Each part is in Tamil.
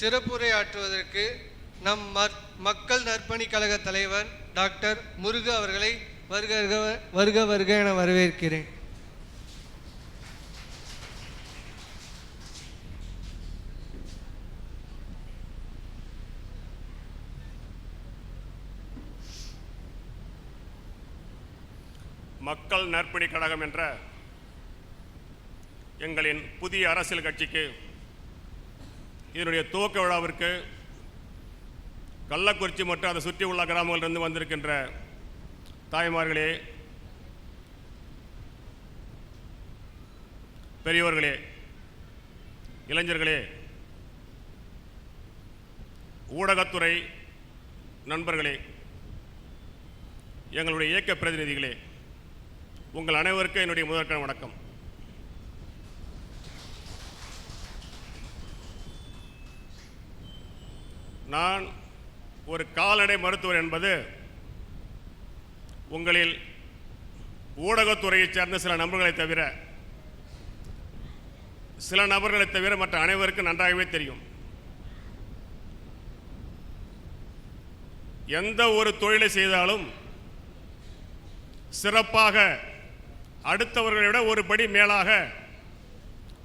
சிறப்புரையாற்றுவதற்கு நம் மக்கள் நற்பணி கழக தலைவர் டாக்டர் முருகு அவர்களை வருக வருக- வருக வருக என வரவேற்கிறேன். மக்கள் நற்பணி கழகம் என்ற எங்களின் புதிய அரசியல் கட்சிக்கு இதனுடைய துவக்க விழாவிற்கு கள்ளக்குறிச்சி மற்றும் அதை சுற்றி உள்ள கிராமங்களிலிருந்து வந்திருக்கின்ற தாய்மார்களே பெரியவர்களே இளைஞர்களே ஊடகத்துறை நண்பர்களே எங்களுடைய இயக்க பிரதிநிதிகளே உங்கள் அனைவருக்கும் என்னுடைய முதற்கான வணக்கம். நான் ஒரு கால்நடை மருத்துவர் என்பது உங்களில் ஊடகத்துறையைச் சேர்ந்த சில நபர்களை தவிர சில நபர்களை தவிர மற்ற அனைவருக்கும் நன்றாகவே தெரியும். எந்த ஒரு தொழிலை செய்தாலும் சிறப்பாக அடுத்தவர்களை விட ஒரு படி மேலாக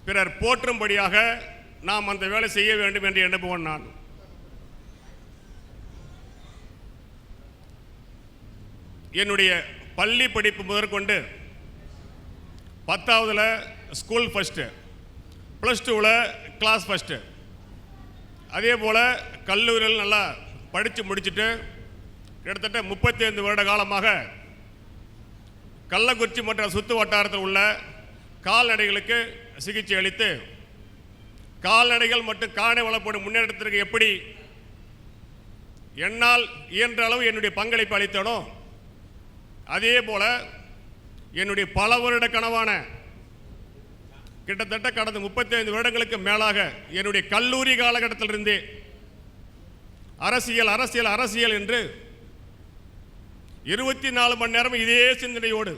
பிறர் போற்றும்படியாக நாம் அந்த வேலை செய்ய வேண்டும் என்று எண்ணுபவன் நான். என்னுடைய பள்ளி படிப்பு முதற்கொண்டு பத்தாவதில் ஸ்கூல் ஃபஸ்ட்டு ப்ளஸ் டூவில் கிளாஸ் ஃபஸ்ட்டு அதே போல் கல்லூரியில் நல்லா படித்து முடிச்சுட்டு கிட்டத்தட்ட முப்பத்தைந்து வருட காலமாக கள்ளக்குறிச்சி மற்றும் சுற்று வட்டாரத்தில் உள்ள கால்நடைகளுக்கு சிகிச்சை அளித்து கால்நடைகள் மற்றும் காணை வளப்படும் முன்னேற்றத்திற்கு எப்படி என்னால் இயன்ற அளவு என்னுடைய பங்களிப்பு அளித்தனோ அதே போல் என்னுடைய பல வருட கனவான கிட்டத்தட்ட கடந்த 35 வருடங்களுக்கு மேலாக என்னுடைய கல்லூரி காலகட்டத்திலிருந்தே அரசியல் அரசியல் அரசியல் என்று இருபத்தி நாலு மணி நேரம் இதே சிந்தனையோடு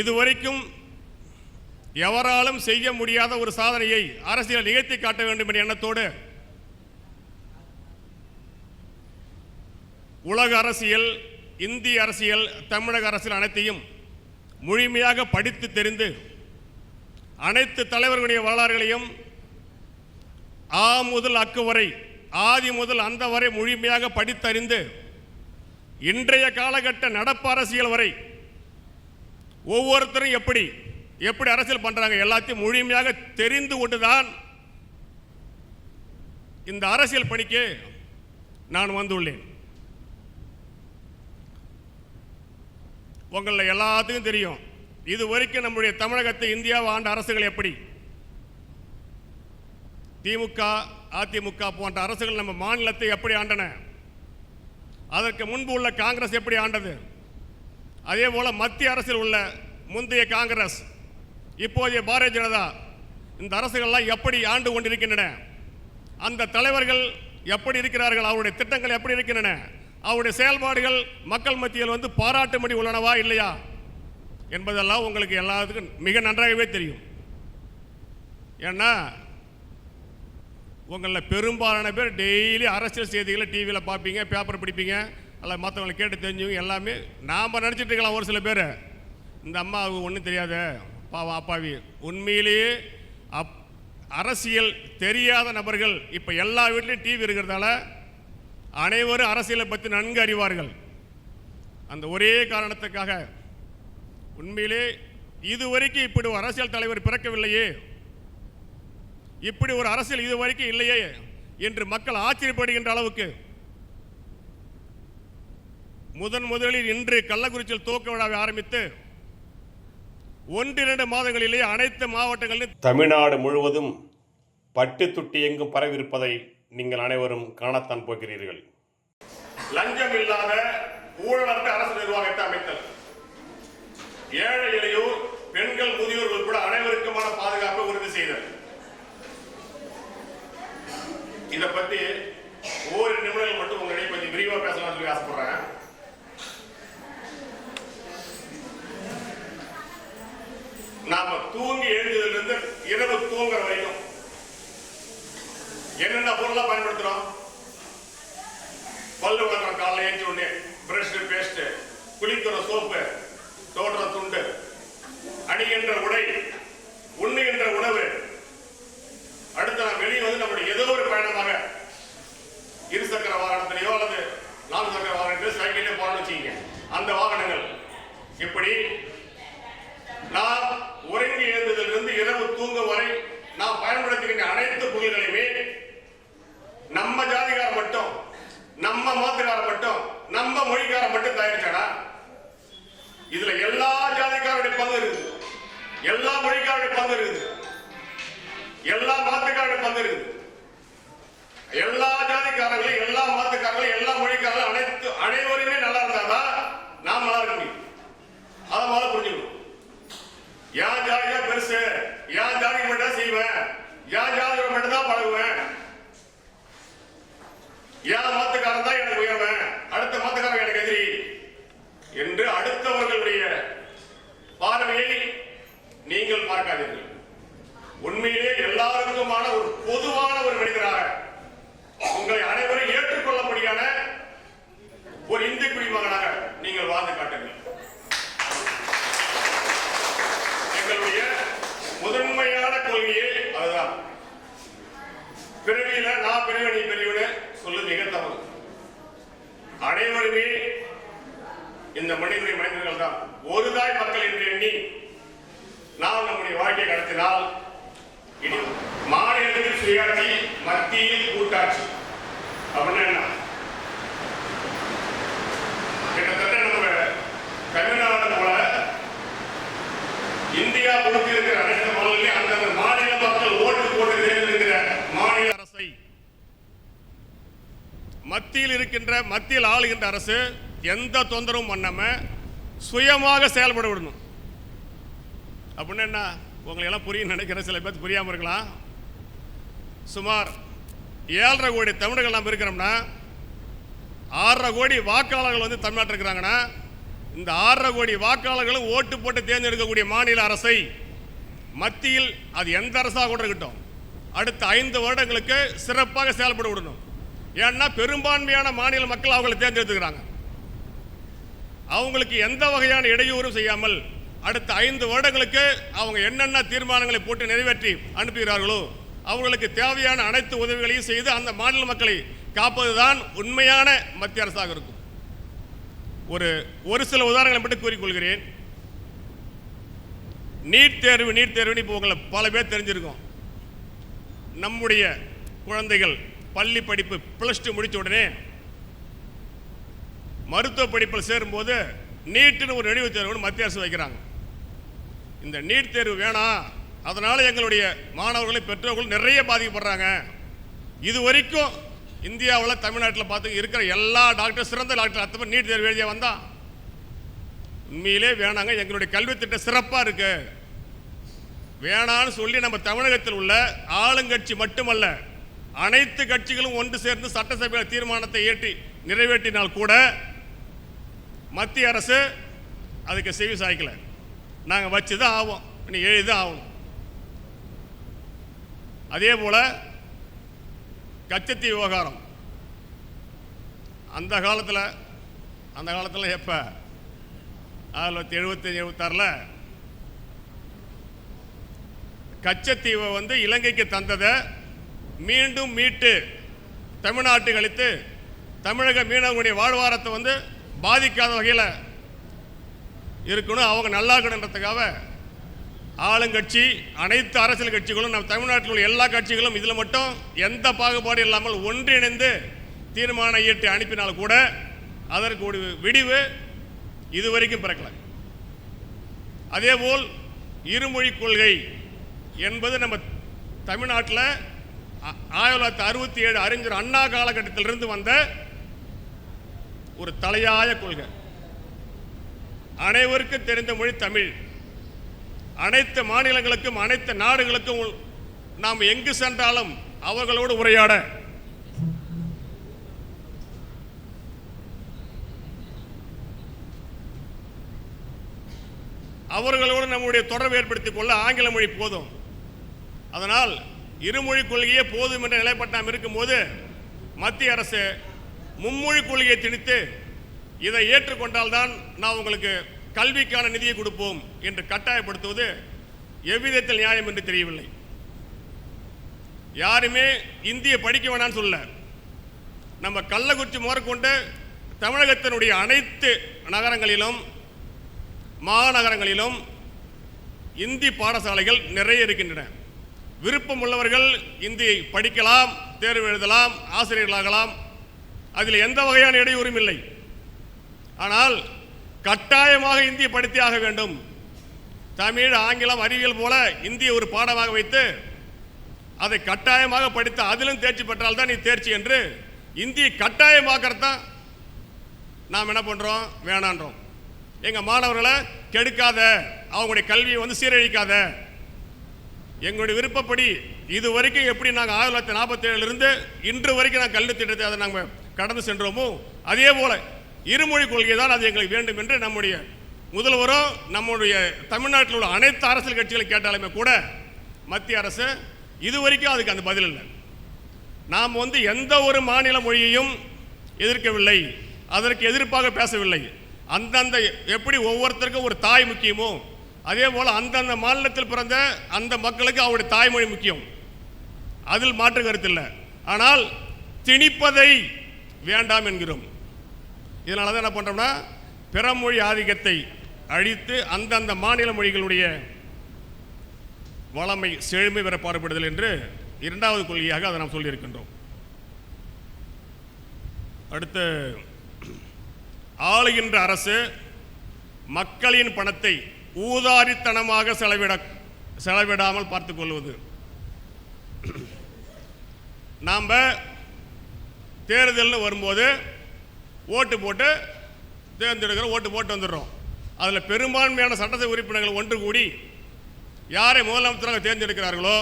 இதுவரைக்கும் எவராலும் செய்ய முடியாத ஒரு சாதனையை அரசியல் நிகழ்த்தி காட்ட வேண்டும் என்ற எண்ணத்தோடு உலக அரசியல் இந்திய அரசியல் தமிழக அரசியல் அனைத்தையும் முழுமையாக படித்து தெரிந்து அனைத்து தலைவர்களுடைய வரலாறுகளையும் ஆ முதல் அக்கு வரை ஆதி முதல் அந்த வரை முழுமையாக படித்தறிந்து இன்றைய காலகட்ட நடப்பு அரசியல் வரை ஒவ்வொருத்தரும் எப்படி எப்படி அரசியல் பண்ணுறாங்க எல்லாத்தையும் முழுமையாக தெரிந்து கொண்டுதான் இந்த அரசியல் பணிக்கு நான் வந்துள்ளேன். உங்களில் எல்லாத்துக்கும் தெரியும். இது வரைக்கும் நம்முடைய தமிழகத்தை இந்தியாவை ஆண்ட அரசுகள் எப்படி? திமுக அதிமுக போன்ற அரசுகள் நம்ம மாநிலத்தை எப்படி ஆண்டன? அதற்கு முன்பு உள்ள காங்கிரஸ் எப்படி ஆண்டது? அதே போல் மத்திய அரசில் உள்ள முந்தைய காங்கிரஸ் இப்போதைய பாரதிய ஜனதா இந்த அரசுகள்லாம் எப்படி ஆண்டு கொண்டிருக்கின்றன? அந்த தலைவர்கள் எப்படி இருக்கிறார்கள்? அவருடைய திட்டங்கள் எப்படி இருக்கின்றன? அவருடைய செயல்பாடுகள் மக்கள் மத்தியில் வந்து பாராட்டும்படி உள்ளனவா இல்லையா என்பதெல்லாம் உங்களுக்கு எல்லாத்துக்கும் மிக நன்றாகவே தெரியும். ஏன்னா உங்களில் பெரும்பாலான பேர் டெய்லி அரசியல் செய்திகளை டிவியில் பார்ப்பீங்க பேப்பர் படிப்பீங்க அல்ல மற்றவங்களை கேட்டு தெரிஞ்சவங்க எல்லாமே நாம் நினச்சிட்டு இருக்கலாம் ஒரு சில பேர். இந்த அம்மா ஒன்றும் தெரியாத பாவம் அப்பாவி. உண்மையிலேயே அப் அரசியல் தெரியாத நபர்கள் இப்போ எல்லா வீட்லேயும் டிவி இருக்கிறதால அனைவரும் அரசியலை பற்றி நன்கு அறிவார்கள். அந்த ஒரே காரணத்துக்காக உண்மையிலே இதுவரைக்கும் இப்படி ஒரு அரசியல் தலைவர் பிறக்கவில்லையே. இப்படி ஒரு அரசியல் இதுவரைக்கும் இல்லையே என்று மக்கள் ஆச்சரியப்படுகின்ற அளவுக்கு முதன் முதலில் இன்று கள்ளக்குறிச்சியில் துவக்க விழாவை ஆரம்பித்து ஒன்றிரண்டு மாதங்களிலேயே அனைத்து மாவட்டங்களிலும் தமிழ்நாடு முழுவதும் பட்டு துட்டி எங்கும் பரவியிருப்பதை நீங்கள் அனைவரும் காணத்தான் போகிறீர்கள். லஞ்சம் இல்லாத ஊழலற்ற அரசு நிர்வாகத்தை அமைத்தல். ஏழை எளியோர் பெண்கள் முதியோர்கள் உட்பட அனைவருக்குமான பாதுகாப்பை உறுதி செய்தல். இதை பத்தி ஒவ்வொரு நிமிடங்கள் மட்டும் உங்களிடையே கொஞ்சம் விரிவா பேசலாம்னு சொல்லி ஆசைப்படுறேன். நாம தூங்கி எழுந்ததிலிருந்து இரவு தூங்குற வரைக்கும் என்னென்ன பொருளாக பயன்படுத்துறோம்? பல்லு விளக்குறோம் காலைல ஏஞ்சி உடனே பிரஷ் பேஸ்ட் குளிக்கிற சோப்பு தோடுற துண்டு அணிகின்ற உடை உண்ணுகின்ற உணவு. அடுத்து நான் வெளியே வந்து நம்முடைய எது ஒரு பயணமாக இருசக்கர வாகனத்திலேயோ அல்லது நான்கு சக்கர வாகனத்திலோ சைக்கிளே போறோம்னு வச்சுக்கீங்க அந்த வாகனங்கள் இப்படி நாம் உறங்கி எழுந்ததிலிருந்து இரவு தூங்கும் வரை நாம் பயன்படுத்துகின்ற அனைத்து பொருள்களையுமே நம்ம ஜாதிகார மட்டும் நம்ம மாத்துக்கார மட்டும் நம்ம மொழிக்கார மட்டும் தயாரிச்சாடா இதுல எல்லா ஜாதிக்காருடைய பங்கு இருக்குது எல்லா மொழிக்காருடைய பங்கு இருக்குது எல்லா மாத்துக்காருடைய பங்கு இருக்குது எல்லா ஜாதிக்காரர்களும் எல்லா மாத்துக்காரர்களும் எல்லா மொழிக்காரர்களும் அனைத்து அனைவருமே நல்லா இருந்தாதான் நாம் நல்லா இருக்க முடியும் அதை முதல்ல புரிஞ்சுக்கணும் என் ஜாதி தான் பெருசு என் ஜாதிக்கு மட்டும் தான் செய்வேன் என் ஜாதியோட மட்டும் தான் பழகுவேன் என் மாத்துக்காரன் தான் எனக்கு உயர்வன் அடுத்த மாத்துக்காரன் எனக்கு எதிரி என்று அடுத்தவர்களுடைய பார்வையை நீங்கள் பார்க்காதீர்கள். உண்மையிலே எல்லாருக்குமான ஒரு பொதுவான ஒரு மனிதராக உங்களை அனைவரும் முடியாத ஒரு இந்து குடிமகனாக நீங்கள் வாழ்ந்து காட்டுங்கள். எங்களுடைய முதன்மையான கொள்கையே அதுதான். பிறவியில நான் பிறவி நீ பெரியவனு சொல்லு மிக தவறு. அனைவருமே இந்த மனிதனை மனிதர்கள் தான் ஒரு தாய் மக்கள் என்று எண்ணி நாம் நம்முடைய வாழ்க்கை நடத்தினால் இனி மாநிலத்தில் சுயாட்சி மத்தியில் கூட்டாட்சி. அப்படின்னா என்ன? கிட்டத்தட்ட நம்ம தமிழ்நாடு போல இந்தியா முழுக்க இருக்கிற அனைத்து மாநிலங்களையும் அந்தந்த மாநில மக்கள் ஓட்டு போட்டு தேர்ந்தெடுக்கிற மாநில அரசை மத்தியில் இருக்கின்ற மத்தியில் ஆளுகின்ற அரசு எந்த தொந்தரவும் பண்ணாம சுயமாக செயல்பட விடணும். அப்படின்னு என்ன? உங்களை எல்லாம் புரியும் நினைக்கிறேன் சில பேர் புரியாமல் இருக்கலாம். சுமார் ஏழரை கோடி தமிழர்கள் நம்ம இருக்கிறோம்னா ஆறரை கோடி வாக்காளர்கள் வந்து தமிழ்நாட்டில் இருக்கிறாங்கன்னா இந்த ஆறரை கோடி வாக்காளர்களும் ஓட்டு போட்டு தேர்ந்தெடுக்கக்கூடிய மாநில அரசை மத்தியில் அது எந்த அரசாக கூட இருக்கட்டும் அடுத்த ஐந்து வருடங்களுக்கு சிறப்பாக செயல்பட விடணும். ஏன்னா பெரும்பான்மையான மாநில மக்கள் அவங்களை தேர்ந்தெடுத்துக்கிறாங்க. அவங்களுக்கு எந்த வகையான இடையூறும் செய்யாமல் அடுத்த ஐந்து வருடங்களுக்கு அவங்க என்னென்ன தீர்மானங்களை போட்டு நிறைவேற்றி அனுப்புகிறார்களோ அவர்களுக்கு தேவையான அனைத்து உதவிகளையும் செய்து அந்த மாநில மக்களை காப்பதுதான் உண்மையான மத்திய அரசாக இருக்கும். ஒரு ஒரு சில உதாரணங்களை மட்டும் கூறிக்கொள்கிறேன். நீட் தேர்வு நீட் தேர்வுன்னு இப்போ உங்களை பல பேர் தெரிஞ்சிருக்கோம். நம்முடைய குழந்தைகள் பள்ளி படிப்பு ப்ளஸ் டூ முடித்த உடனே மருத்துவ படிப்பில் சேரும்போது நீட்டுன்னு ஒரு நெடிவு தேர்வுன்னு மத்திய அரசு வைக்கிறாங்க. இந்த நீட் தேர்வு வேணாம் அதனால் எங்களுடைய மாணவர்களை பெற்றோர்களும் நிறைய பாதிக்கப்படுறாங்க. இது வரைக்கும் இந்தியாவில் தமிழ்நாட்டில் பார்த்து இருக்கிற எல்லா டாக்டர் சிறந்த டாக்டர் அத்தனை நீட் தேர்வு எழுதிய வந்தா. உண்மையிலே வேணாங்க எங்களுடைய கல்வி திட்டம் சிறப்பாக இருக்கு. வேணான்னு சொல்லி நம்ம தமிழகத்தில் உள்ள ஆளுங்கட்சி மட்டுமல்ல அனைத்து கட்சிகளும் ஒன்று சேர்ந்து சட்டசபையில் தீர்மானத்தை ஏற்றி நிறைவேற்றினால் கூட மத்திய அரசு அதுக்கு செவி சாய்க்கலை. நாங்கள் வச்சு தான் ஆவோம். நீ எழுதி தான் ஆகணும். அதே போல கச்சத்தீ விவகாரம். அந்த காலத்தில் அந்த காலத்தில் எப்போ? ஆயிரத்தி தொள்ளாயிரத்தி எழுபத்தஞ்சு எழுபத்தாறில் கச்சத்தீவை வந்து இலங்கைக்கு தந்ததை மீண்டும் மீட்டு தமிழ்நாட்டுக்கு அளித்து தமிழக மீனவர்களுடைய வாழ்வாரத்தை வந்து பாதிக்காத வகையில் இருக்கணும். அவங்க நல்லா இருக்கணுன்றதுக்காக ஆளுங்கட்சி அனைத்து அரசியல் கட்சிகளும் நம்ம தமிழ்நாட்டில் உள்ள எல்லா கட்சிகளும் இதில் மட்டும் எந்த பாகுபாடு இல்லாமல் ஒன்றிணைந்து தீர்மானம் இயற்றி அனுப்பினால் கூட அதற்கு ஒரு விடிவு இதுவரைக்கும் பிறக்கலை. அதேபோல் இருமொழி கொள்கை என்பது நம்ம தமிழ்நாட்டில் ஆ- ஆயிரத்தி தொள்ளாயிரத்தி அறுபத்தி ஏழு அறிஞர் அண்ணா காலகட்டத்திலிருந்து வந்த ஒரு தலையாய கொள்கை. அனைவருக்கும் தெரிந்த மொழி தமிழ். அனைத்து மாநிலங்களுக்கும் அனைத்து நாடுகளுக்கும் நாம் எங்கு சென்றாலும் அவர்களோடு உரையாட. அவர்களோடு நம்முடைய தொடர்பு ஏற்படுத்திக் கொள்ள ஆங்கில மொழி போதும். அதனால் இருமொழி கொள்கையே போதும் என்ற நிலைப்பட்டு நாம் இருக்கும்போது மத்திய அரசு மும்மொழி கொள்கையை திணித்து இதை ஏற்றுக்கொண்டால்தான் நான் உங்களுக்கு கல்விக்கான நிதியை கொடுப்போம் என்று கட்டாயப்படுத்துவது எவ்விதத்தில் நியாயம் என்று தெரியவில்லை. யாருமே இந்திய படிக்க வேணாம்னு சொல்ல நம்ம கள்ளக்குறிச்சி முதற்கொண்டு தமிழகத்தினுடைய அனைத்து நகரங்களிலும் மாநகரங்களிலும் இந்தி பாடசாலைகள் நிறைய இருக்கின்றன. விருப்பம் உள்ளவர்கள் இந்தியை படிக்கலாம் தேர்வு எழுதலாம் ஆசிரியர்களாகலாம் அதில் எந்த வகையான இடையூறும் இல்லை. ஆனால் கட்டாயமாக இந்தியை படித்தே ஆக வேண்டும். தமிழ் ஆங்கிலம் அறிவியல் போல இந்திய ஒரு பாடமாக வைத்து அதை கட்டாயமாக படித்து அதிலும் தேர்ச்சி பெற்றால் தான் நீ தேர்ச்சி என்று இந்தியை கட்டாயமாக்கிறது தான் நாம் என்ன பண்ணுறோம் வேணான்றோம். எங்கள் மாணவர்களை கெடுக்காத அவங்களுடைய கல்வியை வந்து சீரழிக்காத. எங்களுடைய விருப்பப்படி இது வரைக்கும் எப்படி நாங்கள் ஆயிரத்தி தொள்ளாயிரத்தி நாற்பத்தேழுலேருந்து இன்று வரைக்கும் நாங்கள் கல்வி திட்டத்தை அதை நாங்கள் கடந்து சென்றோமோ அதே போல இருமொழி கொள்கை தான் அது எங்களுக்கு வேண்டும் என்று நம்முடைய முதல்வரும் நம்முடைய தமிழ்நாட்டில் உள்ள அனைத்து அரசியல் கட்சிகளை கேட்டாலுமே கூட மத்திய அரசு இது வரைக்கும் அதுக்கு அந்த பதில் இல்லை. நாம் வந்து எந்த ஒரு மாநில மொழியையும் எதிர்க்கவில்லை அதற்கு எதிர்ப்பாக பேசவில்லை. அந்தந்த எப்படி ஒவ்வொருத்தருக்கும் ஒரு தாய் முக்கியமோ அதே போல் அந்தந்த மாநிலத்தில் பிறந்த அந்த மக்களுக்கு அவருடைய தாய்மொழி முக்கியம். அதில் மாற்று கருத்து இல்லை. ஆனால் திணிப்பதை வேண்டாம் என்கிறோம். இதனால தான் என்ன பண்ணுறோம்னா பிறமொழி ஆதிக்கத்தை அழித்து அந்தந்த மாநில மொழிகளுடைய வளமை செழுமை பெற பாடுபடுதல் என்று இரண்டாவது கொள்கையாக அதை நாம் சொல்லியிருக்கின்றோம். அடுத்து ஆளுகின்ற அரசு மக்களின் பணத்தை ஊதாரித்தனமாக செலவிட செலவிடாமல் பார்த்து கொள்வது. நாம் தேர்தல்னு வரும்போது ஓட்டு போட்டு தேர்ந்தெடுக்கிறோம் ஓட்டு போட்டு வந்துடுறோம். அதில் பெரும்பான்மையான சட்டசபை உறுப்பினர்கள் ஒன்று கூடி யாரை முதலமைச்சராக தேர்ந்தெடுக்கிறார்களோ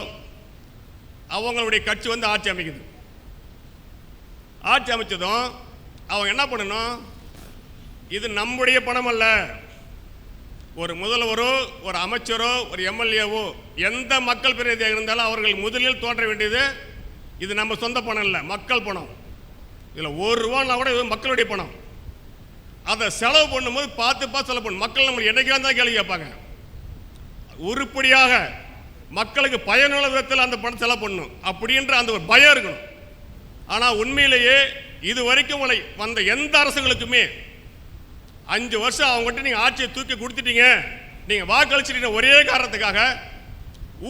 அவங்களுடைய கட்சி வந்து ஆட்சி அமைக்குது. ஆட்சி அமைச்சதும் அவங்க என்ன பண்ணணும்? இது நம்முடைய பணம் அல்ல. ஒரு முதல்வரோ ஒரு அமைச்சரோ ஒரு எம்எல்ஏவோ எந்த மக்கள் பிரதிநிதியாக இருந்தாலும் அவர்கள் முதலில் தோன்ற வேண்டியது இது நம்ம சொந்த பணம் இல்லை மக்கள் பணம். இதில் ஒரு ரூபான்னா கூட இது மக்களுடைய பணம் அதை செலவு பண்ணும்போது பார்த்து பார்த்து செலவு பண்ணணும் மக்கள் நம்ம என்னைக்கா தான் கேள்வி கேட்பாங்க. உருப்படியாக மக்களுக்கு பயனுள்ள விதத்தில் அந்த பணம் செலவு பண்ணணும். அப்படின்ற அந்த ஒரு பயம் இருக்கணும். ஆனால் உண்மையிலேயே இது வரைக்கும் உங்களை வந்த எந்த அரசுகளுக்குமே அஞ்சு வருஷம் அவங்ககிட்ட நீங்கள் ஆட்சியை தூக்கி கொடுத்துட்டீங்க. நீங்கள் வாக்களிச்சிட்டீங்க ஒரே காரணத்துக்காக.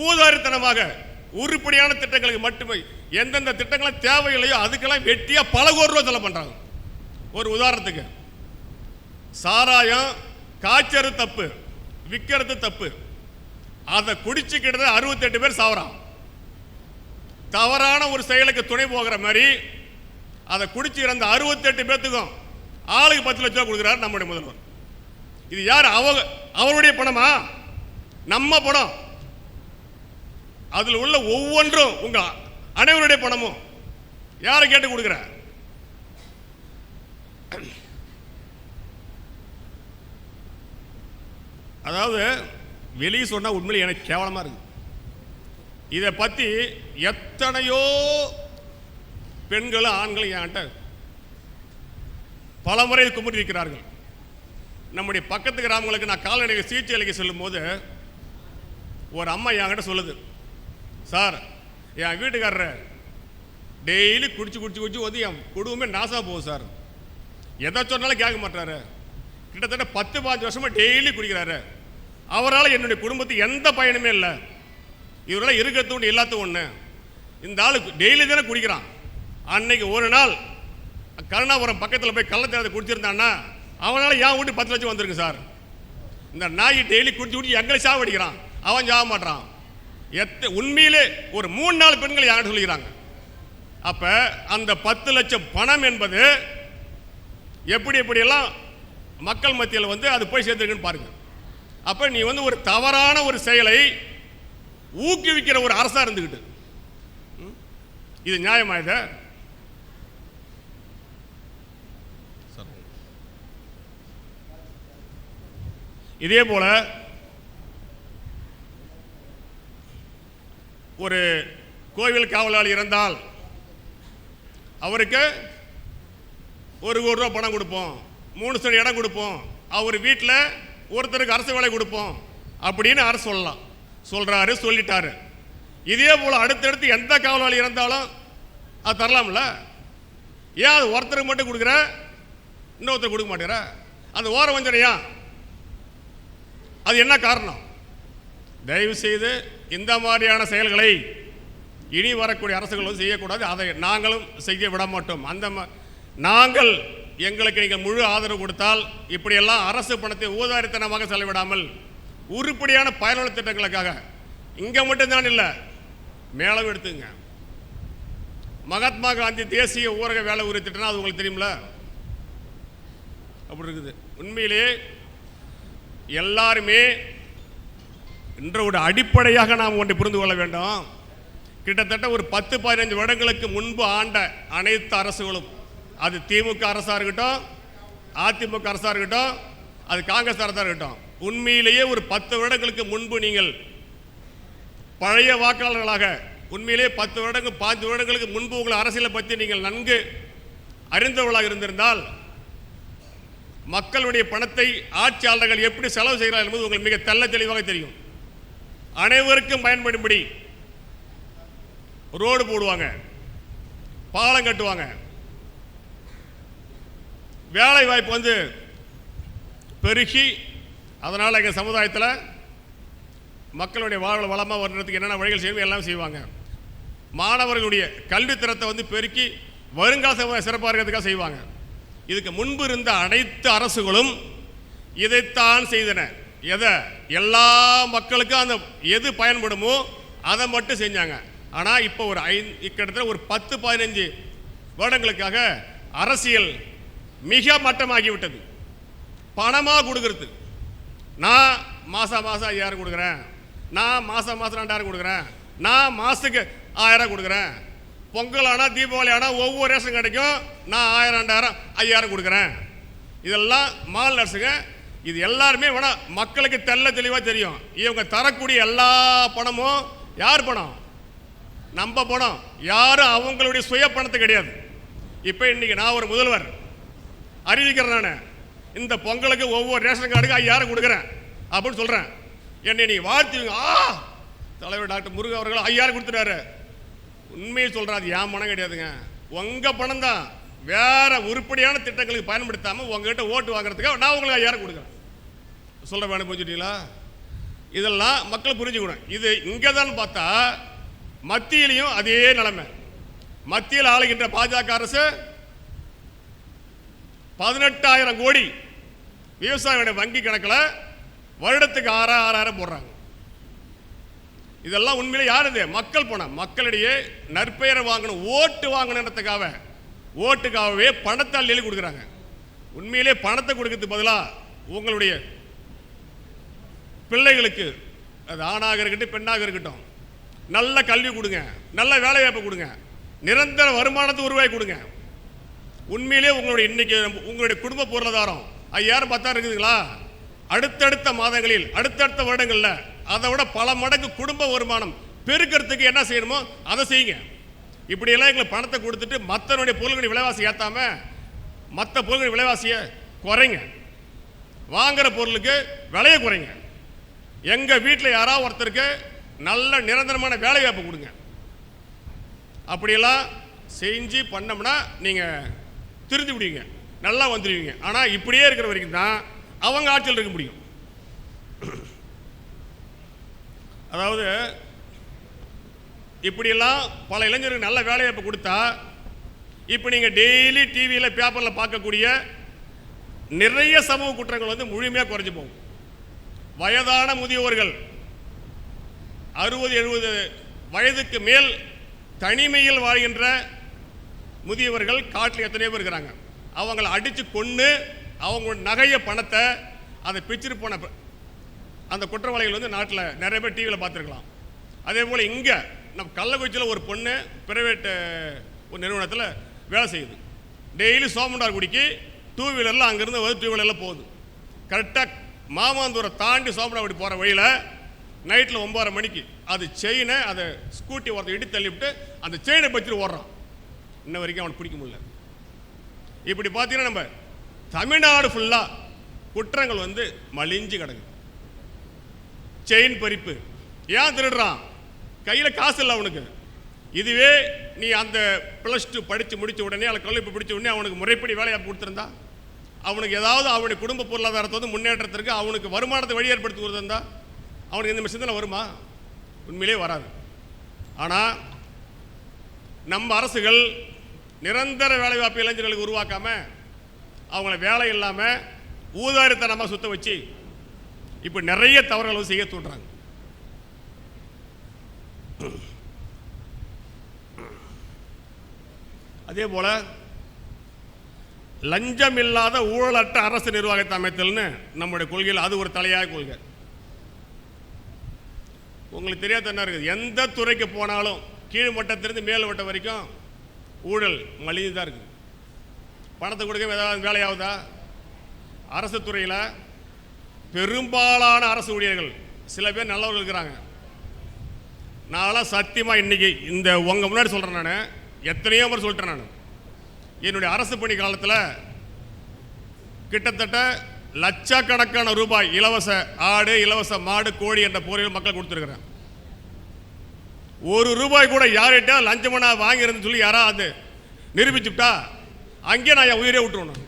ஊதாரித்தனமாக உருப்படியான திட்டங்களுக்கு மட்டுமே எந்தெந்த திட்டங்களை தேவையில்லையோ அதுக்கெல்லாம் வெட்டியாக பல கோடி ரூபா செலவு பண்ணுறாங்க ஒரு உதாரணத்துக்கு சாராயம் காய்ச்சறது தப்பு விற்கிறது தப்பு. அதை குடிச்சு அறுபத்தெட்டு பேர் சாவறான் தவறான ஒரு செயலுக்கு துணை போகிற மாதிரி அதை குடிச்சு இறந்த அறுபத்தெட்டு பேர்த்துக்கும் ஆளுக்கு பத்து லட்சம் ரூபா கொடுக்குறாரு நம்முடைய முதல்வர். இது யார்? அவங்க அவருடைய பணமா? நம்ம பணம். அதில் உள்ள ஒவ்வொன்றும் உங்கள் அனைவருடைய பணமும். யாரை கேட்டு கொடுக்குற? அதாவது வெளியே சொன்னால் உண்மையிலே எனக்கு கேவலமாக இருக்கு. இதை பற்றி எத்தனையோ பெண்களும் ஆண்களும் என்கிட்ட பல முறை கும்பிட்டு இருக்கிறார்கள் நம்முடைய பக்கத்து கிராமங்களுக்கு நான் கால்நடை சிகிச்சை அளிக்க செல்லும்போது ஒரு அம்மா என்கிட்ட சொல்லுது சார் என் வீட்டுக்காரர் டெய்லி குடிச்சு குடிச்சு குடிச்சு வந்து என் குடும்பமே நாசமாக போகும் சார். எதை சொன்னாலும் கேட்க மாட்டாரு. கிட்டத்தட்ட பத்து பாஞ்சு வருஷமாக டெய்லி குடிக்கிறாரு. அவரால் என்னுடைய குடும்பத்துக்கு எந்த பயனுமே இல்லை. இவரெல்லாம் இருக்கிறது ஒன்று இல்லாத ஒன்று இந்த ஆளு டெய்லி தானே குடிக்கிறான். அன்னைக்கு ஒரு நாள் கருணாபுரம் பக்கத்தில் போய் கள்ளத்தேரத்தை குடிச்சிருந்தான்னா அவனால் என் வீட்டு பத்து லட்சம் வந்திருக்கு சார். இந்த நாய் டெய்லி குடிச்சு குடிச்சு எங்களை சாவடிக்கிறான். அவன் சாக மாட்டான் எத்த உண்மையிலே ஒரு மூணு நாலு பெண்கள் என்கிட்ட சொல்லிக்கிறாங்க? அப்போ அந்த பத்து லட்சம் பணம் என்பது எப்படி எப்படியெல்லாம் மக்கள் மத்தியில் வந்து அது போய் சேர்ந்துருக்குன்னு பாருங்க. அப்போ நீ வந்து ஒரு தவறான ஒரு செயலை ஊக்குவிக்கிற ஒரு அரசா இருந்துக்கிட்டு? இது நியாயமா இது? இதே போல ஒரு கோவில் காவலாளி இறந்தால் அவருக்கு ஒரு கோடி ரூபா பணம் கொடுப்போம். மூணு சென்ட் இடம் கொடுப்போம். அவர் வீட்டில் ஒருத்தருக்கு அரசு வேலை கொடுப்போம் அப்படின்னு அரசு சொல்லலாம். சொல்கிறாரு சொல்லிட்டாரு. இதே போல அடுத்தடுத்து எந்த காவலாளி இறந்தாலும் அது தரலாம்ல? ஏன் அது ஒருத்தருக்கு மட்டும் கொடுக்குற? இன்னொருத்தர் கொடுக்க மாட்டேங்கிற? அந்த ஓர வஞ்சனையா அது என்ன காரணம்? தயவு செய்து இந்த மாதிரியான செயல்களை இனி வரக்கூடிய அரசுகளும் செய்யக்கூடாது. அதை நாங்களும் செய்ய விட மாட்டோம் அந்த ம- நாங்கள் எங்களுக்கு நீங்கள் முழு ஆதரவு கொடுத்தால் இப்படியெல்லாம் அரசு பணத்தை ஊதாரித்தனமாக செலவிடாமல் உருப்படியான பயனுள்ள திட்டங்களுக்காக இங்கே மட்டும்தான் இல்லை மேலும் எடுத்துங்க. மகாத்மா காந்தி தேசிய ஊரக வேலை உறுதி திட்டம்னா அது உங்களுக்கு தெரியுமில? அப்படி இருக்குது. உண்மையிலே எல்லாருமே என்ற ஒரு அடிப்படையாக நாம் ஒன்றை புரிந்து கொள்ள வேண்டும். கிட்டத்தட்ட ஒரு பத்து பதினஞ்சு வருடங்களுக்கு முன்பு ஆண்ட அனைத்து அரசுகளும் அது திமுக அரசாக இருக்கட்டும் அதிமுக அரசாக இருக்கட்டும் அது காங்கிரஸ் அரசாக இருக்கட்டும் உண்மையிலேயே ஒரு பத்து வருடங்களுக்கு முன்பு நீங்கள் பழைய வாக்காளர்களாக உண்மையிலேயே பத்து வருடங்கள் பாஞ்சு வருடங்களுக்கு முன்பு உங்கள் அரசியலை பற்றி நீங்கள் நன்கு அறிந்தவர்களாக இருந்திருந்தால் மக்களுடைய பணத்தை ஆட்சியாளர்கள் எப்படி செலவு செய்கிறார்கள் என்பது உங்களுக்கு மிக தெள்ள தெளிவாக தெரியும். அனைவருக்கும் பயன்படும்படி ரோடு போடுவாங்க பாலம் கட்டுவாங்க. வேலை வாய்ப்பு வந்து பெருகி அதனால் எங்கள் சமுதாயத்தில் மக்களுடைய வாழ்வு வளமாக வர்றதுக்கு என்னென்ன வழிகள் செய்யணும் எல்லாம் செய்வாங்க. மாணவர்களுடைய கல்வித்தரத்தை வந்து பெருக்கி வருங்கால சமுதாயம் சிறப்பாக இருக்கிறதுக்காக செய்வாங்க. இதுக்கு முன்பு இருந்த அனைத்து அரசுகளும் இதைத்தான் செய்தன. எதை? எல்லா மக்களுக்கும் அந்த எது பயன்படுமோ அதை மட்டும் செஞ்சாங்க. ஆனால் இப்போ ஒரு ஐந்து கிட்டத்தட்ட ஒரு பத்து பதினஞ்சு வருடங்களுக்காக அரசியல் மிக மட்டமாகிவிட்டது. பணமாக கொடுக்கறது. நான் மாதம் மாதம் ஐயாயிரம் கொடுக்குறேன். நான் மாதம் மாதம் ரெண்டாயிரம் கொடுக்குறேன். நான் மாதத்துக்கு ஆயிரம் கொடுக்குறேன். பொங்கல் ஆனால் தீபாவளி ஆனால் ஒவ்வொரு ரேஷன் கிடைக்கும் நான் ஆயிரம் ரெண்டாயிரம் ஐயாயிரம் கொடுக்குறேன். இதெல்லாம் மால் நர்ஸுங்க இது எல்லாருமே வேணா மக்களுக்கு தெள்ள தெளிவாக தெரியும். இவங்க தரக்கூடிய எல்லா பணமும் யார் பணம்? நம்ம பணம். யாரும் அவங்களுடைய சுய பணத்தை கிடையாது. இப்போ இன்னைக்கு நான் ஒரு முதல்வர். அறிவிக்கிறேன் நான். இந்த பொங்கலுக்கு ஒவ்வொரு ரேஷன் கார்டுக்கு ஐயாயிரம் கொடுக்குறேன். அப்படின்னு சொல்கிறேன் என்னை நீ வாழ்த்துவீங்க ஆ! தலைவர் டாக்டர் முருகன் அவர்கள் ஐயாயிரம் கொடுத்துட்டாரு. உண்மையை சொல்கிறேன் அது என் பணம் கிடையாதுங்க. உங்கள் பணம் தான் வேற உருப்படியான திட்டங்களுக்கு பயன்படுத்தாமல் உங்ககிட்ட ஓட்டு வாங்குறதுக்காக நான் உங்களுக்கு ஐயாயிரம் கொடுக்குறேன். சொல்ல வேணும் புரிஞ்சுட்டீங்களா இதெல்லாம் மக்கள் புரிஞ்சுக்கணும். இது இங்கே தான் பார்த்தா மத்தியிலையும் அதே நிலைமை. மத்தியில் ஆளுகின்ற பாஜக அரசு பதினெட்டாயிரம் கோடி விவசாயியோட வங்கி கணக்கில் வருடத்துக்கு ஆறா ஆறாயிரம் போடுறாங்க. இதெல்லாம் உண்மையிலே இது? மக்கள் போனால் மக்களிடையே நற்பெயரை வாங்கணும் ஓட்டு வாங்கணுன்றதுக்காக ஓட்டுக்காகவே பணத்தை அள்ளி கொடுக்குறாங்க. உண்மையிலே பணத்தை கொடுக்கறதுக்கு பதிலாக உங்களுடைய பிள்ளைகளுக்கு அது ஆணாக இருக்கட்டும் பெண்ணாக இருக்கட்டும் நல்ல கல்வி கொடுங்க நல்ல வேலைவாய்ப்பு கொடுங்க நிரந்தர வருமானத்தை உருவாக்கி கொடுங்க. உண்மையிலே உங்களுடைய இன்னைக்கு உங்களுடைய குடும்ப பொருளாதாரம் ஐயாயிரம் பத்தாயிரம் இருக்குதுங்களா? அடுத்தடுத்த மாதங்களில் அடுத்தடுத்த வருடங்களில் அதை விட பல மடங்கு குடும்ப வருமானம் பெருக்கிறதுக்கு என்ன செய்யணுமோ அதை செய்யுங்க. இப்படியெல்லாம் எங்களுக்கு பணத்தை கொடுத்துட்டு மற்றனுடைய பொருள்களின் விலைவாசி ஏற்றாம மற்ற பொருள்களுடைய விலைவாசியை குறைங்க. வாங்குகிற பொருளுக்கு விலையை குறைங்க. எங்கள் வீட்டில் யாராவது ஒருத்தருக்கு நல்ல நிரந்தரமான வேலை வாய்ப்பு கொடுங்க. அப்படியெல்லாம் செஞ்சு பண்ணோம்னா நீங்கள் திருந்து விடுவீங்க. நல்லா வந்துடுவீங்க ஆனால் இப்படியே இருக்கிற வரைக்கும் தான் அவங்க ஆட்சியில் இருக்க முடியும். அதாவது இப்படியெல்லாம் பல இளைஞருக்கு நல்ல வேலைவாய்ப்பு கொடுத்தா இப்போ நீங்கள் டெய்லி டிவியில் பேப்பரில் பார்க்கக்கூடிய நிறைய சமூக குற்றங்கள் வந்து முழுமையாக குறைஞ்சி போகும். வயதான முதியோர்கள் அறுபது எழுபது வயதுக்கு மேல் தனிமையில் வாழ்கின்ற முதியவர்கள் காட்டில் எத்தனையோ பேர் இருக்கிறாங்க. அவங்கள அடித்து கொன்று அவங்களோட நகைய பணத்தை அதை பிச்சிட்டு போன அந்த குற்றவாளிகள் வந்து நாட்டில் நிறைய பேர் டிவியில் பார்த்துருக்கலாம். அதே போல் இங்கே நம்ம கள்ளக்குறிச்சியில் ஒரு பொண்ணு பிரைவேட்டு ஒரு நிறுவனத்தில் வேலை செய்யுது. டெய்லி சோமண்டார்குடிக்கு டூ வீலரில் அங்கேருந்து வந்து டூ வீலரில் போகுது. கரெக்டாக மாமாந்தூரை தாண்டி சோமண்டார்குடி போகிற வழியில் நைட்டில் ஒம்பதரை மணிக்கு அது செயினை அதை ஸ்கூட்டி ஒருத்தர் இடி தள்ளிவிட்டு அந்த செயினை பற்றிட்டு ஓடுறான். இன்ன வரைக்கும் அவனை பிடிக்க முடியல. இப்படி பார்த்தீங்கன்னா நம்ம தமிழ்நாடு ஃபுல்லாக குற்றங்கள் வந்து மலிஞ்சு கிடக்குது செயின் பறிப்பு. ஏன் திருடுறான்? கையில் காசு இல்லை அவனுக்கு. இதுவே நீ அந்த ப்ளஸ் டூ படித்து முடித்த உடனே அல்ல கல்லூரி பிடிச்ச உடனே அவனுக்கு முறைப்படி வேலையாக கொடுத்துருந்தா? அவனுக்கு ஏதாவது அவனுடைய குடும்ப பொருளாதாரத்தை வந்து முன்னேற்றத்திற்கு அவனுக்கு வருமானத்தை வழி ஏற்படுத்தி கொடுத்துருந்தா அவனுக்கு இந்த விஷயத்தில் வருமா? உண்மையிலே வராது. ஆனால் நம்ம அரசுகள் நிரந்தர வேலைவாய்ப்பு இளைஞர்களுக்கு உருவாக்காம அவங்கள வேலை இல்லாமல் ஊதாரித்தனமாக சுத்த வச்சு இப்போ நிறைய தவறுகளை செய்ய தூண்டுறாங்க அதே போல லஞ்சம் இல்லாத ஊழலற்ற அரசு நிர்வாகத்தை அமைத்தல்னு நம்முடைய கொள்கையில் அது ஒரு தலையாக கொள்கை. உங்களுக்கு தெரியாத என்ன இருக்குது? எந்த துறைக்கு போனாலும் கீழ் மட்டத்திலிருந்து மேல் மட்டம் வரைக்கும் ஊழல் மலிந்து தான் இருக்குது. பணத்தை கொடுக்க ஏதாவது வேலையாகுதா அரசு துறையில் பெரும்பாலான அரசு ஊழியர்கள் சில பேர் நல்லவர்கள் இருக்கிறாங்க. நான்லாம் சத்தியமாக இன்னைக்கு இந்த உங்கள் முன்னாடி சொல்கிறேன் நான். எத்தனையோ முறை சொல்லிட்டேன் நான். என்னுடைய அரசு பணி காலத்தில் கிட்டத்தட்ட லட்சக்கணக்கான ரூபாய் இலவச ஆடு இலவச மாடு கோழி என்ற போரில் மக்கள் கொடுத்துருக்குறேன் ஒரு ரூபாய் கூட யார்கிட்ட நான் வாங்கியிருந்துன்னு சொல்லி யாராவது நிரூபிச்சுட்டா அங்கே நான் என் உயிரே விட்டுருவேன் நான்.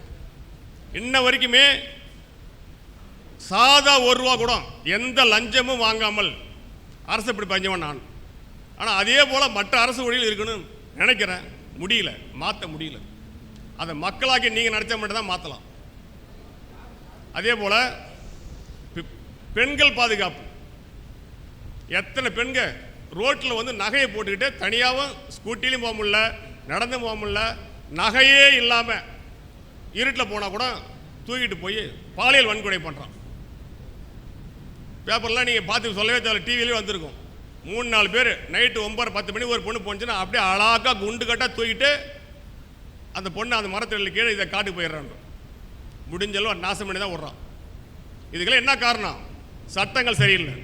இன்ன வரைக்குமே சாதா ஒரு ரூபா கூட எந்த லஞ்சமும் வாங்காமல் அரசு இப்படி பஞ்சவன் நான் ஆனால் அதே போல் மற்ற அரசு வழியில் இருக்கணும்னு நினைக்கிறேன். முடியல. மாற்ற முடியல. அதை மக்களாக்கி நீங்கள் நினச்சா மட்டும்தான் மாற்றலாம் அதே போல் பெண்கள் பாதுகாப்பு. எத்தனை பெண்கள் ரோட்டில் வந்து நகையை போட்டுக்கிட்டு தனியாகவும் ஸ்கூட்டிலையும் போக முடில நடந்து போக முடில நகையே இல்லாமல் இருட்டில் போனால் கூட தூக்கிட்டு போய் பாலியல் வன்கொடை பண்ணுறான் பேப்பர்லாம் நீங்கள் பார்த்து சொல்லவே தேவை டிவிலேயே வந்திருக்கும். மூணு நாலு பேர். நைட்டு ஒன்பது பத்து மணி ஒரு பொண்ணு போனுச்சுன்னா அப்படியே அழகாக குண்டு கட்டாக தூக்கிட்டு அந்த பொண்ணு அந்த மரத்தில் கீழே இதை காட்டுக்கு போயிடுறான் முடிஞ்சளவு நாசம் பண்ணி தான் விட்றான் இதுக்கெல்லாம் என்ன காரணம்? சட்டங்கள் சரியில்லை.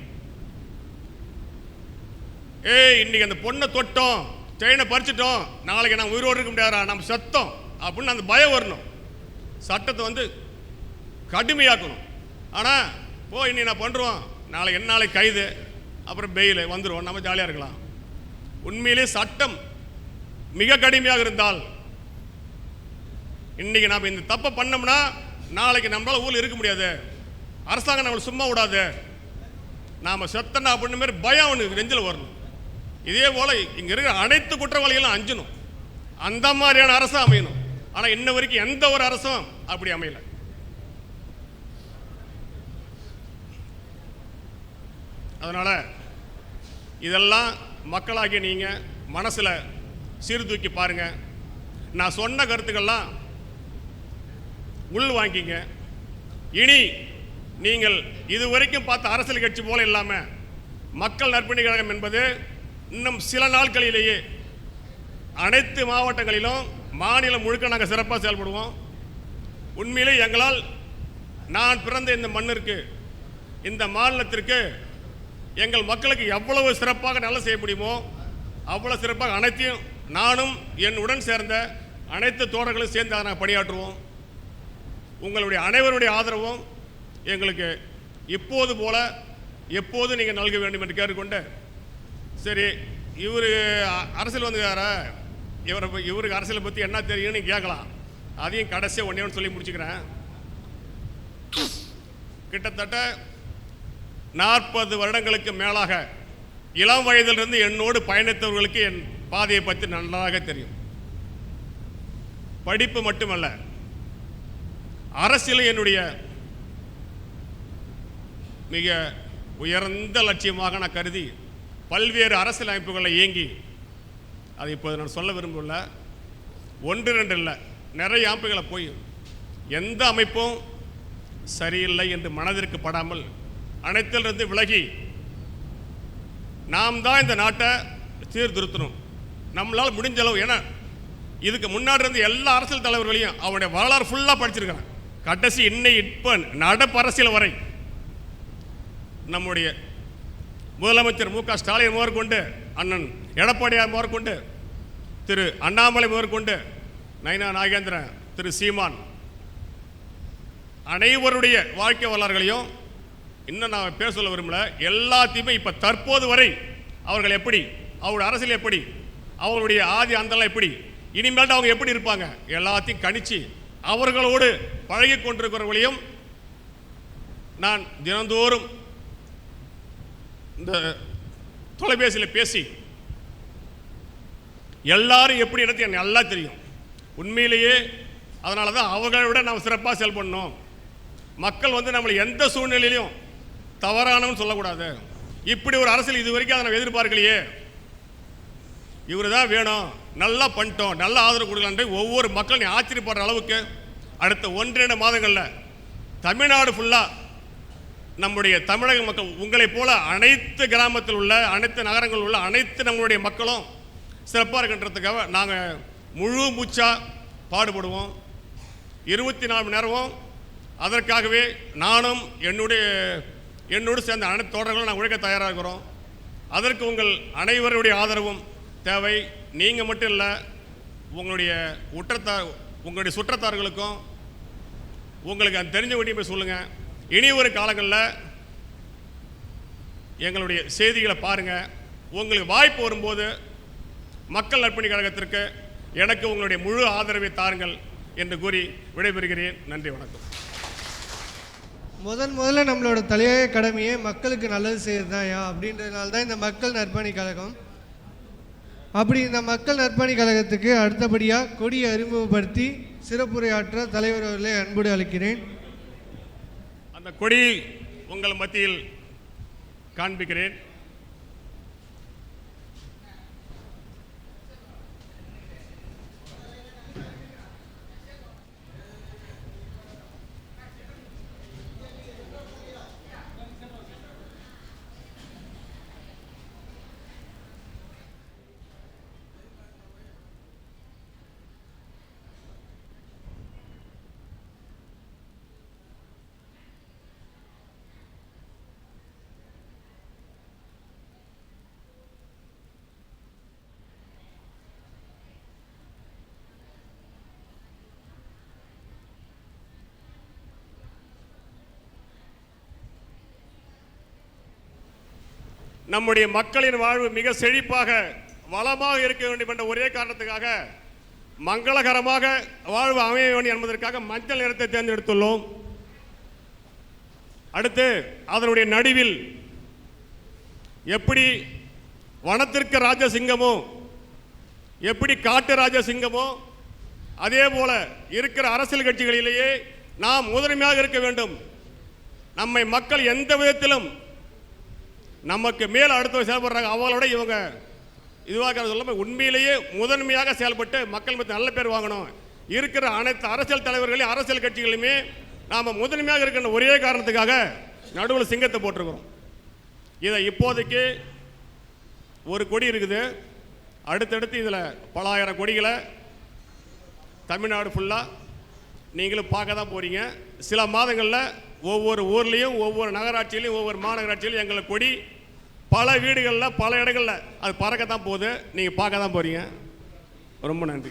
ஏய் இன்னைக்கு அந்த பொண்ணை தொட்டோம். செயினை பறிச்சிட்டோம். நாளைக்கு நான் உயிரோடு இருக்க முடியாதா நம்ம செத்தோம். அப்படின்னு அந்த பயம் வரணும். சட்டத்தை வந்து கடுமையாக்கணும். ஆனால் போ இன்னி நான் பண்ணுறோம் நாளைக்கு என்ன நாளைக்கு கைது? அப்புறம் பெயில் வந்துடும் நம்ம ஜாலியாக இருக்கலாம். உண்மையிலே சட்டம் மிக கடுமையாக இருந்தால் இன்றைக்கி நாம் இந்த தப்பை பண்ணோம்னா நாளைக்கு நம்மளால ஊரில் இருக்க முடியாது. அரசாங்கம் நம்மளை சும்மா விடாது. நாம் செத்தனா அப்படின்னு மாதிரி பயம் அவனுக்கு நெஞ்சில் வரணும் இதே போல் இங்கே இருக்கிற அனைத்து குற்றவாளிகளும் அஞ்சணும். அந்த மாதிரியான அரசும் அமையணும். ஆனால் இன்ன வரைக்கும் எந்த ஒரு அரசும் அப்படி அமையலை. அதனால் இதெல்லாம் மக்களாகிய நீங்கள் மனசில் சீர்தூக்கி பாருங்கள் நான் சொன்ன கருத்துக்கள்லாம் உள் வாங்கிங்க. இனி நீங்கள் இதுவரைக்கும் பார்த்த அரசியல் கட்சி போல இல்லாமல் மக்கள் நற்பணி கழகம் என்பது இன்னும் சில நாட்களிலேயே அனைத்து மாவட்டங்களிலும் மாநிலம் முழுக்க நாங்கள் சிறப்பாக செயல்படுவோம். உண்மையிலே எங்களால் நான் பிறந்த இந்த மண்ணிற்கு இந்த மாநிலத்திற்கு எங்கள் மக்களுக்கு எவ்வளவு சிறப்பாக நல்ல செய்ய முடியுமோ அவ்வளவு சிறப்பாக அனைத்தையும் நானும் என் உடன் சேர்ந்த அனைத்து தோழர்களும் சேர்ந்து அதை நாங்கள் பணியாற்றுவோம். உங்களுடைய அனைவருடைய ஆதரவும் எங்களுக்கு இப்போது போல எப்போது நீங்கள் நல்க வேண்டும் என்று கேட்டுக்கொண்டு சரி இவர் அரசியல் வந்துக்காரா இவரை ப- இவருக்கு அரசியலை பற்றி என்ன தெரியும்னு கேட்கலாம். அதையும் கடைசியாக ஒன்றே ஒன்று சொல்லி முடிச்சுக்கிறேன். கிட்டத்தட்ட நாற்பது வருடங்களுக்கு மேலாக இளம் வயதிலிருந்து என்னோடு பயணித்தவர்களுக்கு என் பாதையை பற்றி நன்றாக தெரியும். படிப்பு மட்டுமல்ல அரசியல் என்னுடைய மிக உயர்ந்த லட்சியமாக நான் கருதி பல்வேறு அரசியல் அமைப்புகளை இயங்கி அதை இப்போது நான் சொல்ல விரும்பல ஒன்று ரெண்டு இல்லை நிறைய அமைப்புகளை போய் எந்த அமைப்பும் சரியில்லை என்று மனதிற்கு படாமல் அனைத்திலிருந்து விலகி நாம் தான் இந்த நாட்டை சீர்திருத்தணும். நம்மளால் முடிஞ்ச அளவு ஏன்னா இதுக்கு முன்னாடி இருந்த எல்லா அரசியல் தலைவர்களையும் அவனுடைய வரலாறு ஃபுல்லாக படிச்சிருக்கிறான். கடைசி இன்னை இப்போ நடப்பு அரசியல் வரை நம்முடைய முதலமைச்சர் மு க ஸ்டாலின் முதற்கொண்டு அண்ணன் எடப்பாடியார் முதற்கொண்டு திரு அண்ணாமலை முதற்கொண்டு நயனா நாகேந்திரன் திரு சீமான் அனைவருடைய வாழ்க்கை வரலாறுகளையும் இன்னும் நான் பேச சொல்ல விரும்பல. எல்லாத்தையுமே இப்போ தற்போது வரை அவர்கள் எப்படி? அவருடைய அரசியல் எப்படி? அவர்களுடைய ஆதி அந்தலாம் எப்படி? இனிமேல் அவங்க எப்படி இருப்பாங்க? எல்லாத்தையும் கணிச்சு அவர்களோடு பழகி கொண்டிருக்கிறவர்களையும் நான் தினந்தோறும் இந்த தொலைபேசியில் பேசி எல்லாரும் எப்படி எனக்கு எனக்கு நல்லா தெரியும். உண்மையிலேயே அதனால தான் அவர்களை விட நாம் சிறப்பாக செயல்படணும். மக்கள் வந்து நம்மளை எந்த சூழ்நிலையிலையும் தவறானவன் சொல்லக்கூடாது. இப்படி ஒரு அரசியல் இது வரைக்கும் அதை எதிர்பார்க்கலையே. இவர் தான் வேணும். நல்லா பண்ணிட்டோம். நல்லா ஆதரவு கொடுக்கலான் ஒவ்வொரு மக்கள் நீ ஆச்சரியப்படுற அளவுக்கு அடுத்த ஒன்றிரண்டு மாதங்களில் தமிழ்நாடு ஃபுல்லாக நம்முடைய தமிழக மக்கள் உங்களைப் போல அனைத்து கிராமத்தில் உள்ள அனைத்து நகரங்களில் உள்ள அனைத்து நம்மளுடைய மக்களும் சிறப்பாக இருக்கின்றதுக்காக நாங்கள் முழு மூச்சாக பாடுபடுவோம். இருபத்தி நாலு மணி நேரமும் அதற்காகவே நானும் என்னுடைய என்னோடு சேர்ந்த அனைத்து தோழர்களும் நான் உழைக்க தயாராக இருக்கிறோம். அதற்கு உங்கள் அனைவருடைய ஆதரவும் தேவை. நீங்கள் மட்டும் இல்லை உங்களுடைய உற்றத்தார் உங்களுடைய சுற்றத்தார்களுக்கும் உங்களுக்கு அது தெரிஞ்ச போய் சொல்லுங்கள் இனி ஒரு காலங்களில் எங்களுடைய செய்திகளை பாருங்கள் உங்களுக்கு வாய்ப்பு வரும்போது மக்கள் நற்பணி கழகத்திற்கு எனக்கு உங்களுடைய முழு ஆதரவை தாருங்கள் என்று கூறி விடைபெறுகிறேன். நன்றி வணக்கம். முதன் முதல்ல நம்மளோட தலையாய கடமையே மக்களுக்கு நல்லது செய்கிறது தான் யா அப்படின்றதுனால தான் இந்த மக்கள் நற்பணி கழகம். அப்படி இந்த மக்கள் நற்பணி கழகத்துக்கு அடுத்தபடியாக கொடியை அறிமுகப்படுத்தி சிறப்புரையாற்ற தலைவர் அவர்களை அன்போடு அளிக்கிறேன் அந்த கொடி உங்கள் மத்தியில் காண்பிக்கிறேன். நம்முடைய மக்களின் வாழ்வு மிக செழிப்பாக வளமாக இருக்க வேண்டும் என்ற ஒரே காரணத்துக்காக மங்களகரமாக வாழ்வு அமைய வேண்டும் என்பதற்காக மஞ்சள் நிறத்தை தேர்ந்தெடுத்துள்ளோம். அடுத்து அதனுடைய நடுவில் எப்படி வனத்திற்கு ராஜசிங்கமோ எப்படி காட்டு ராஜசிங்கமோ அதே போல இருக்கிற அரசியல் கட்சிகளிலேயே நாம் முதன்மையாக இருக்க வேண்டும். நம்மை மக்கள் எந்த விதத்திலும் நமக்கு மேல் அடுத்தவங்க செயல்படுறாங்க அவங்களோட இவங்க. இதுவாக சொல்லாமல் உண்மையிலேயே முதன்மையாக செயல்பட்டு மக்கள் மத்திய நல்ல பேர் வாங்கணும். இருக்கிற அனைத்து அரசியல் தலைவர்களையும் அரசியல் கட்சிகளுமே நாம் முதன்மையாக இருக்கின்ற ஒரே காரணத்துக்காக நடுவில் சிங்கத்தை போட்டிருக்கிறோம். இதை இப்போதைக்கு ஒரு கொடி இருக்குது. அடுத்தடுத்து இதில் பல ஆயிரம் கொடிகளை தமிழ்நாடு ஃபுல்லாக நீங்களும் பார்க்க தான் போகிறீங்க சில மாதங்களில் ஒவ்வொரு ஊர்லேயும் ஒவ்வொரு நகராட்சியிலையும் ஒவ்வொரு மாநகராட்சியிலையும் எங்களை கொடி பல வீடுகளில் பல இடங்களில். அது பறக்க தான் போகுது. நீங்கள் பார்க்க தான் போகிறீங்க ரொம்ப நன்றி.